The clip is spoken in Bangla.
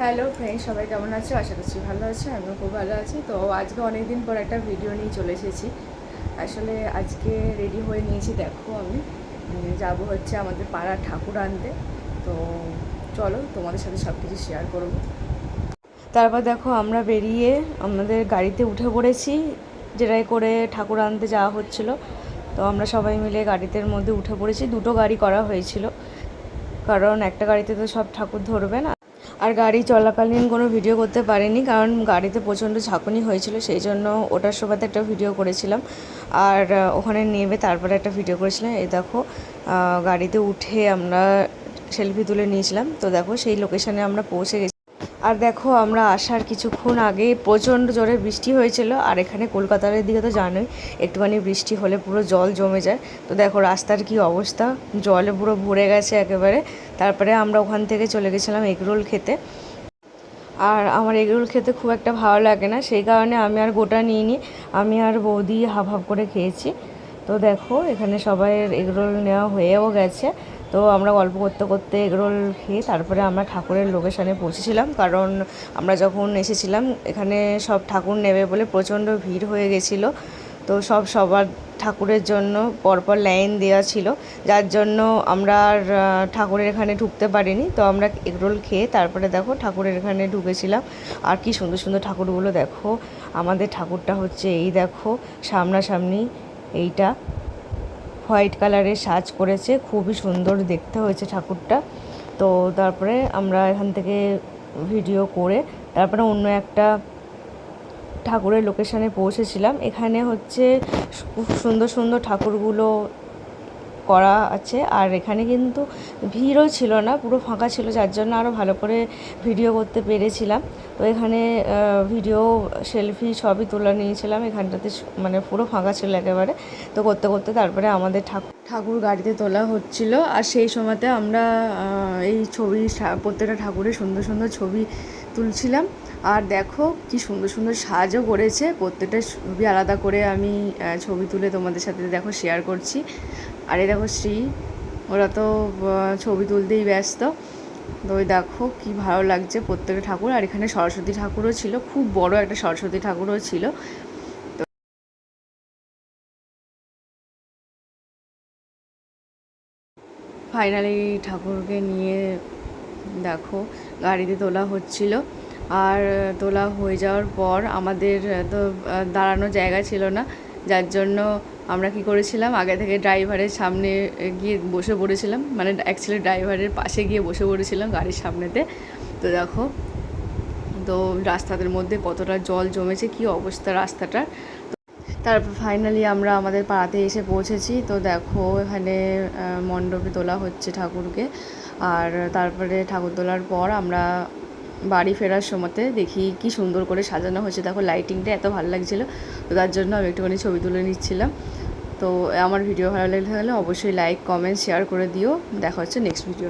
হ্যালো ফ্রেন্ড সবাই কেমন আছো? আশা করছি ভালো আছে, আমিও খুব ভালো আছি। তো আজকে অনেক দিন পর একটা ভিডিও নিয়ে চলে এসেছি। আসলে আজকে রেডি হয়ে নিয়েছি, দেখো আমি। যাব হচ্ছে আমাদের পাড়ার ঠাকুর আনতে। তো চলো তোমাদের সাথে সব কিছু শেয়ার করব। তারপর দেখো আমরা বেরিয়ে আমাদের গাড়িতে উঠে পড়েছি, যেটাই করে ঠাকুর আনতে যাওয়া হচ্ছিল। তো আমরা সবাই মিলে গাড়িতে মধ্যে উঠে পড়েছি। দুটো গাড়ি করা হয়েছিল। কারণ একটা গাড়িতে তো সব ঠাকুর ধরবে না। আর গাড়ি চলাকালীন কোনো ভিডিও করতে পারিনি, কারণ গাড়িতে প্রচণ্ড ঝাঁকুনি হয়েছিল, সেই জন্য ওটার সময় একটা ভিডিও করেছিলাম। আর ওখানে নেমে তারপরে একটা ভিডিও করেছিলাম, এই দেখো গাড়িতে উঠে আমরা সেলফি তুলে নিয়েছিলাম। তো দেখো, সেই লোকেশানে আমরা পৌঁছে গেছি। আর দেখো, আমরা আসার কিছুক্ষণ আগে প্রচণ্ড জোরে বৃষ্টি হয়েছিল, আর এখানে কলকাতার দিকে তো জানোই, একটুখানি বৃষ্টি হলে পুরো জল জমে যায়। তো দেখো, রাস্তার কি অবস্থা? জলে পুরো ভরে গেছে একেবারে। তারপরে আমরা ওখান থেকে চলে গেছিলাম এগরোল খেতে। আর আমার এগরোল খেতে খুব একটা ভালো লাগে না, সেই কারণে আমি আর গোটা নিইনি, আমি আর বৌদি হাফ হাফ করে খেয়েছি। তো দেখো, এখানে সবাইয়ের এগরোল নেওয়া হয়েও গেছে। তো আমরা গল্প করতে করতে এগরোল খেয়ে তারপরে আমরা ঠাকুরের লোকেশানে পৌঁছেছিলাম। কারণ আমরা যখন এসেছিলাম, এখানে সব ঠাকুর নেবে বলে প্রচণ্ড ভিড় হয়ে গেছিল। তো সব সবার ঠাকুরের জন্য পরপর লাইন দেওয়া ছিল। যার জন্য আমরা আর ঠাকুরের এখানে ঢুকতে পারিনি। তো আমরা এগরোল খেয়ে তারপরে দেখো ঠাকুরের এখানে ঢুকেছিলাম। আর কি সুন্দর সুন্দর ঠাকুরগুলো দেখো। আমাদের ঠাকুরটা হচ্ছে এই দেখো, সামনাসামনি এইটা। হোয়াইট কালারের সাজ করেছে, খুবই সুন্দর দেখতে হয়েছে ঠাকুরটা। তো তারপরে আমরা এখান থেকে ভিডিও করে তারপরে অন্য একটা ঠাকুরের লোকেশানে পৌঁছেছিলাম। এখানে হচ্ছে খুব সুন্দর সুন্দর ঠাকুরগুলো করা আছে। আর এখানে কিন্তু ভিড়ও ছিল না, পুরো ফাঁকা ছিল, যার জন্য আরও ভালো করে ভিডিও করতে পেরেছিলাম। তো এখানে ভিডিও, সেলফি সবই তোলা নিয়েছিলাম। এখানটাতে মানে পুরো ফাঁকা ছিল একেবারে। তো করতে করতে তারপরে আমাদের ঠাকুর ঠাকুর গাড়িতে তোলা হচ্ছিল। আর সেই সময়তে আমরা এই ছবি প্রত্যেকটা ঠাকুরের সুন্দর সুন্দর ছবি তুলছিলাম। আর দেখো কি সুন্দর সুন্দর সাজও করেছে। প্রত্যেকটা ছবি আলাদা করে আমি ছবি তুলে তোমাদের সাথে দেখো শেয়ার করছি। আর দেখো শ্রী, ওরা তো ছবি তুলতেই ব্যস্ত। তো ওই দেখো কি ভালো লাগছে প্রত্যেকটা ঠাকুর। আর এখানে সরস্বতী ঠাকুরও ছিল, খুব বড় একটা সরস্বতী ঠাকুরও ছিল। ফাইনালি ঠাকুরকে নিয়ে দেখো গাড়িতে তোলা হচ্ছিল। আর তোলা হয়ে যাওয়ার পর আমাদের তো দাঁড়ানোর জায়গা ছিল না। যার জন্য আমরা কি করেছিলাম? আগে থেকে ড্রাইভারের সামনে গিয়ে বসে পড়েছিলাম। মানে অ্যাকচুয়ালি ড্রাইভারের পাশে গিয়ে বসে পড়েছিলাম গাড়ির সামনেতে। তো দেখো, তো রাস্তাদের মধ্যে কতটা জল জমেছে, কি অবস্থা রাস্তাটার? তারপর ফাইনালি আমরা আমাদের পাড়াতে এসে পৌঁছেছি। তো দেখো, এখানে মণ্ডপে তোলা হচ্ছে ঠাকুরকে। আর তারপরে ঠাকুর তোলার পর আমরা বাড়ি ফেরার সময়তে দেখি কি সুন্দর করে সাজানো হয়েছে। দেখো লাইটিংটা এত ভালো লাগছিল, তো তার জন্য আমি একটুখানি ছবি তুলে নিচ্ছিলাম। তো আমার ভিডিও ভালো লাগলে অবশ্যই লাইক কমেন্ট শেয়ার করে দিও। দেখা হচ্ছে নেক্সট ভিডিও